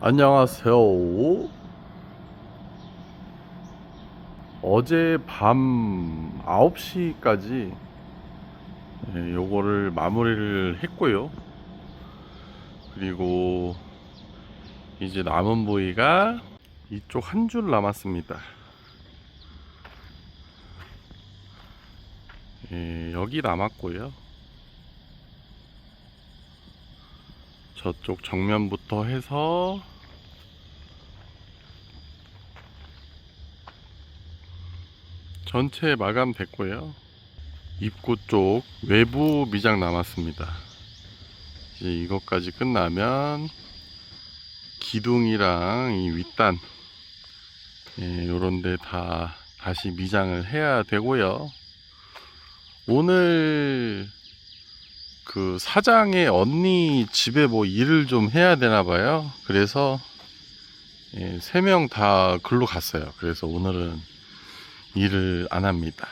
안녕하세요. 어제 밤 9시까지 예, 요거를 마무리를 했고요. 그리고 이제 남은 부위가 이쪽 한 줄 남았습니다. 예, 여기 남았고요. 저쪽 정면부터 해서 전체 마감됐고요. 입구 쪽 외부 미장 남았습니다. 이제 이것까지 끝나면 기둥이랑 이 윗단 예, 요런데 다 다시 미장을 해야 되고요. 오늘 그 사장의 언니 집에 뭐 일을 좀 해야 되나 봐요. 그래서 예, 세명 다 글로 갔어요. 그래서 오늘은 일을 안 합니다.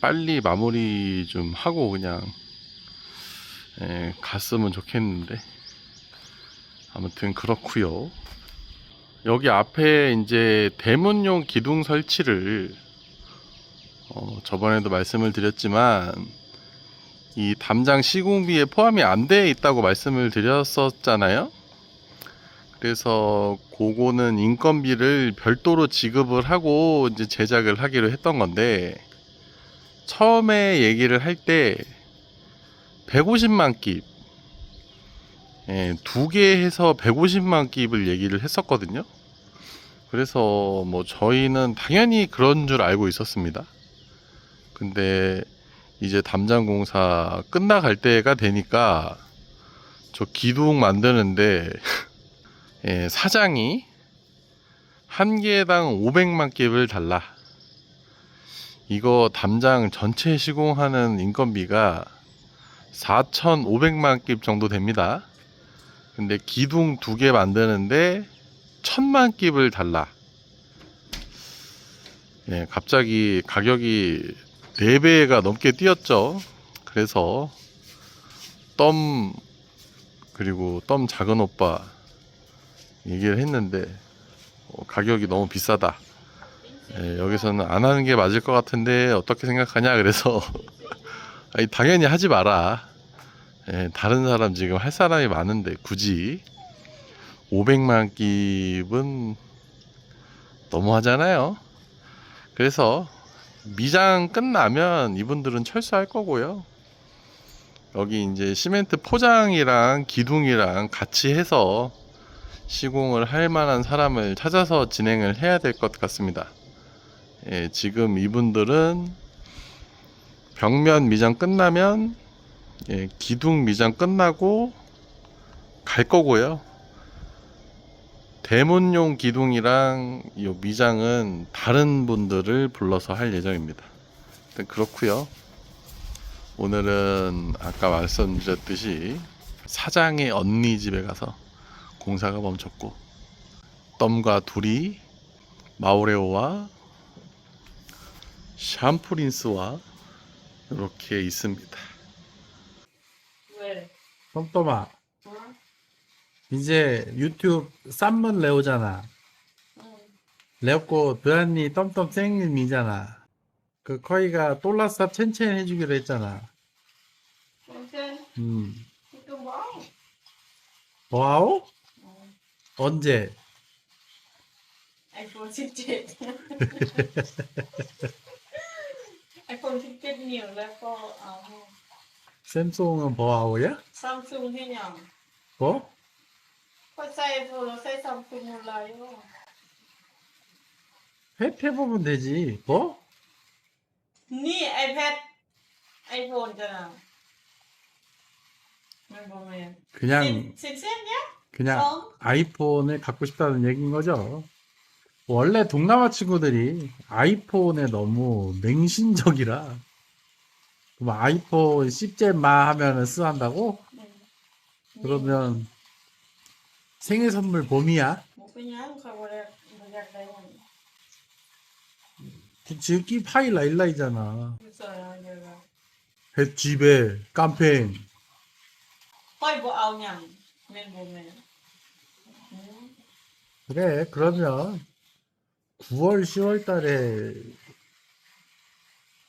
빨리 마무리 좀 하고 그냥 예, 갔으면 좋겠는데 아무튼 그렇고요. 여기 앞에 이제 대문용 기둥 설치를 어, 저번에도 말씀을 드렸지만 이 담장 시공비에 포함이 안 돼 있다고 말씀을 드렸었잖아요. 그래서 그거는 인건비를 별도로 지급을 하고 이제 제작을 하기로 했던 건데 처음에 얘기를 할 때 150만 깁, 예, 두개 해서 150만 깁을 얘기를 했었거든요. 그래서 뭐 저희는 당연히 그런 줄 알고 있었습니다. 근데 이제 담장 공사 끝나갈 때가 되니까 저 기둥 만드는데 예, 사장이 한 개당 500만 깁을 달라. 이거 담장 전체 시공하는 인건비가 4,500만 깁 정도 됩니다. 근데 기둥 두 개 만드는데 1000만 깁을 달라. 예, 갑자기 가격이 4배가 넘게 뛰었죠. 그래서 덤 그리고 덤 작은 오빠 얘기를 했는데 어, 가격이 너무 비싸다. 예, 여기서는 안 하는 게 맞을 것 같은데 어떻게 생각하냐 그래서 아니, 당연히 하지 마라. 예, 다른 사람 지금 할 사람이 많은데 굳이 500만 깁은 너무 하잖아요. 그래서 미장 끝나면 이분들은 철수할 거고요. 여기 이제 시멘트 포장이랑 기둥이랑 같이 해서 시공을 할 만한 사람을 찾아서 진행을 해야 될 것 같습니다. 예, 지금 이분들은 벽면 미장 끝나면 예, 기둥 미장 끝나고 갈 거고요. 대문용 기둥이랑 이 미장은 다른 분들을 불러서 할 예정입니다. 일단 그렇고요. 오늘은 아까 말씀드렸듯이 사장의 언니 집에 가서 공사가 멈췄고 덤과 둘이 마오레오와 샴푸린스와 이렇게 있습니다. 왜? 어? 이제 유튜브 쌈문 레오잖아. 레오고 드란니 덤덤 생님이잖아. 그 커이가 똘라스탑 첸첸 해주기로 했잖아. 첸첸? 음. 이거 와우. 와우? 어. 언제? 아이폰 17. 아이폰 17이요. 레포 아우. 샘송은 뭐 버아오야? 삼성 해냥. 뭐? 회사에서 회사밖에 뭐 몰라요. 회피해보면 되지. 뭐? 네 아이패드 아이폰이잖아. 뭘 보면. 그냥, 진짜냐? 그냥 어? 아이폰을 갖고 싶다는 얘기인 거죠. 원래 동남아 친구들이 아이폰에 너무 맹신적이라. 뭐 아이폰 10제마 하면은 쓰한다고? 네. 그러면 생일 선물 봄이야? บ่เป็นหยังเขาบ่ได้บ่อยากได้หยัง 지기 파일 라일라이잖아. อยู่ซอยเดียวกัน 햇집에 깜팽 ค่อยบ่เอาหยังแม่นบ่แม่น 그래, 그러면 9월, 10월 달에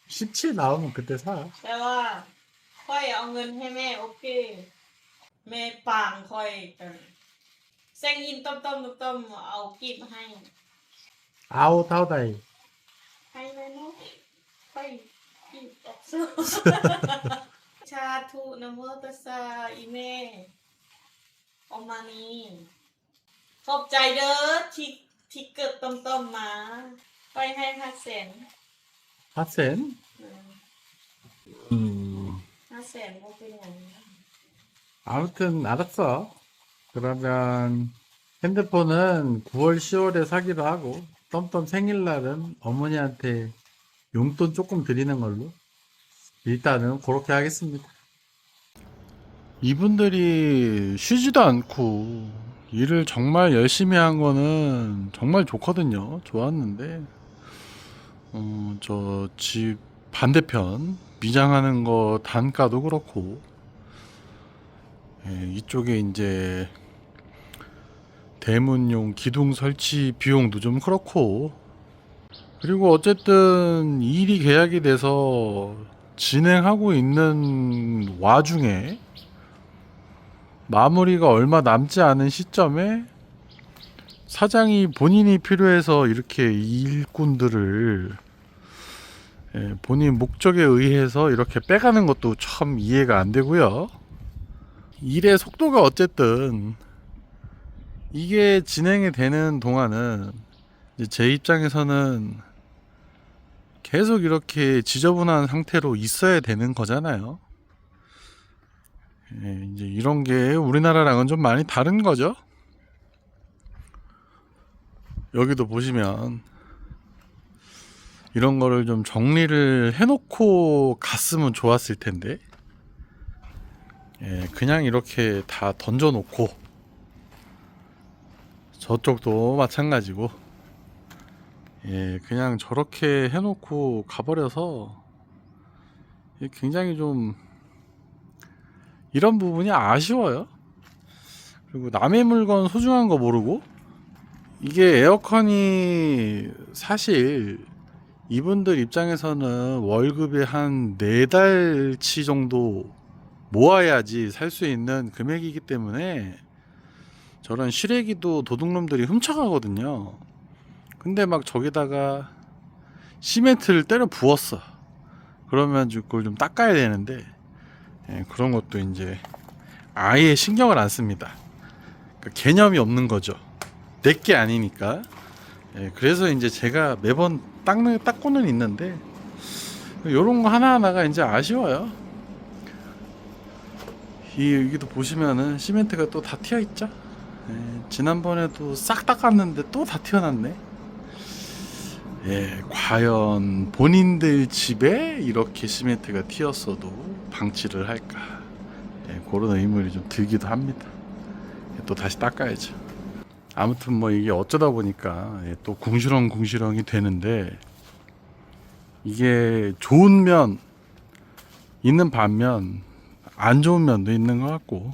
17 나오면 그때 사. แต่ว่าค่อยเอาเงินให้แม่โอเค แม่ปางค่อยกัน แซงยินต้มต้มต้มต้มเอากีบให้ 아웃 하우다이. ให้แม่เนาะค่อยกีบออกสู้ ชาทุนะโมตัสสะอีเมออกมานี้ขอบใจเด้อที่ที่เกิดต้มต้มๆมาค่อยให้ห้าแสน 하센? อืม 음, ห้าแสนก็เป็นอย่างนี้ 아무튼 알았어. 그러면 핸드폰은 9월, 10월에 사기로 하고 덤덤 생일날은 어머니한테 용돈 조금 드리는 걸로 일단은 그렇게 하겠습니다. 이분들이 쉬지도 않고 일을 정말 열심히 한 거는 정말 좋거든요. 좋았는데 어, 저 집 반대편 미장하는 거 단가도 그렇고 예, 이쪽에 이제 대문용 기둥 설치 비용도 좀 그렇고 그리고 어쨌든 일이 계약이 돼서 진행하고 있는 와중에 마무리가 얼마 남지 않은 시점에 사장이 본인이 필요해서 이렇게 일꾼들을 예, 본인 목적에 의해서 이렇게 빼가는 것도 참 이해가 안 되고요. 일의 속도가 어쨌든 이게 진행이 되는 동안은 제 입장에서는 계속 이렇게 지저분한 상태로 있어야 되는 거잖아요. 예, 이제 이런 게 우리나라랑은 좀 많이 다른 거죠. 여기도 보시면 이런 거를 좀 정리를 해놓고 갔으면 좋았을 텐데, 예, 그냥 이렇게 다 던져놓고 저쪽도 마찬가지고, 예, 그냥 저렇게 해놓고 가버려서 굉장히 좀 이런 부분이 아쉬워요. 그리고 남의 물건 소중한 거 모르고 이게 에어컨이 사실 이분들 입장에서는 월급의 한 네 달치 정도 모아야지 살 수 있는 금액이기 때문에 저런 시래기도 도둑놈들이 훔쳐가거든요. 근데 막 저기다가 시멘트를 때려 부었어. 그러면 그걸 좀 닦아야 되는데 예, 그런 것도 이제 아예 신경을 안 씁니다. 그러니까 개념이 없는 거죠. 내게 아니니까. 예, 그래서 이제 제가 매번 닦는 닦고는 있는데 이런 거 하나 하나가 이제 아쉬워요. 이 여기도 보시면은 시멘트가 또 다 튀어 있죠. 예, 지난번에도 싹 닦았는데 또 다 튀어났네. 예, 과연 본인들 집에 이렇게 시멘트가 튀었어도 방치를 할까? 예, 그런 의문이 좀 들기도 합니다. 예, 또 다시 닦아야죠. 아무튼 뭐 이게 어쩌다 보니까 예, 또 궁시렁 궁시렁이 되는데 이게 좋은 면 있는 반면 안 좋은 면도 있는 것 같고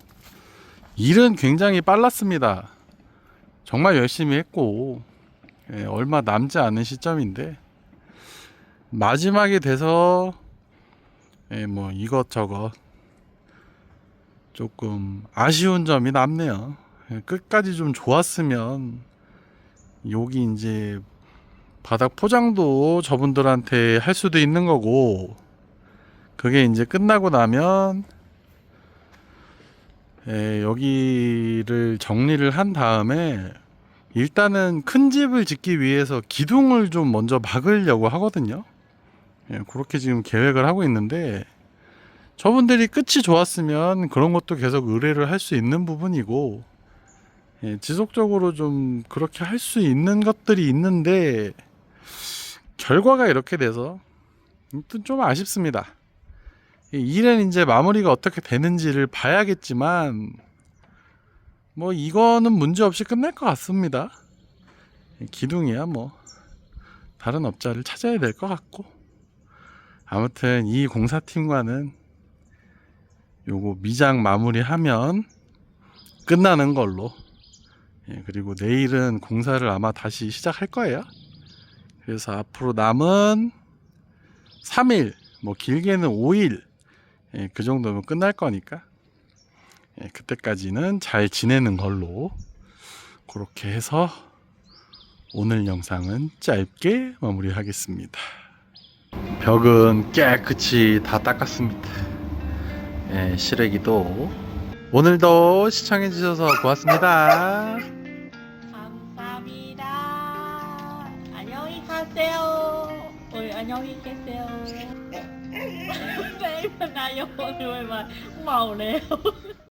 일은 굉장히 빨랐습니다. 정말 열심히 했고 예, 얼마 남지 않은 시점인데 마지막에 돼서 예, 뭐 이것저것 조금 아쉬운 점이 남네요. 예, 끝까지 좀 좋았으면 여기 이제 바닥 포장도 저분들한테 할 수도 있는 거고 그게 이제 끝나고 나면 예, 여기를 정리를 한 다음에 일단은 큰 집을 짓기 위해서 기둥을 좀 먼저 막으려고 하거든요. 예, 그렇게 지금 계획을 하고 있는데 저분들이 끝이 좋았으면 그런 것도 계속 의뢰를 할 수 있는 부분이고 예, 지속적으로 좀 그렇게 할 수 있는 것들이 있는데 결과가 이렇게 돼서 좀 아쉽습니다. 이 일은 이제 마무리가 어떻게 되는지를 봐야겠지만 뭐 이거는 문제 없이 끝날 것 같습니다. 기둥이야 뭐 다른 업자를 찾아야 될 것 같고 아무튼 이 공사팀과는 요거 미장 마무리하면 끝나는 걸로 예, 그리고 내일은 공사를 아마 다시 시작할 거예요. 그래서 앞으로 남은 3일, 뭐 길게는 5일, 예, 그 정도면 끝날 거니까 예, 그때까지는 잘 지내는 걸로 그렇게 해서 오늘 영상은 짧게 마무리하겠습니다. 벽은 깨끗이 다 닦았습니다. 예, 시래기도 오늘도 시청해주셔서 고맙습니다. 감사합니다. 안녕히 가세요. ой, 안녕히 계세요. 내일 만나요. 오늘 말 마오래요.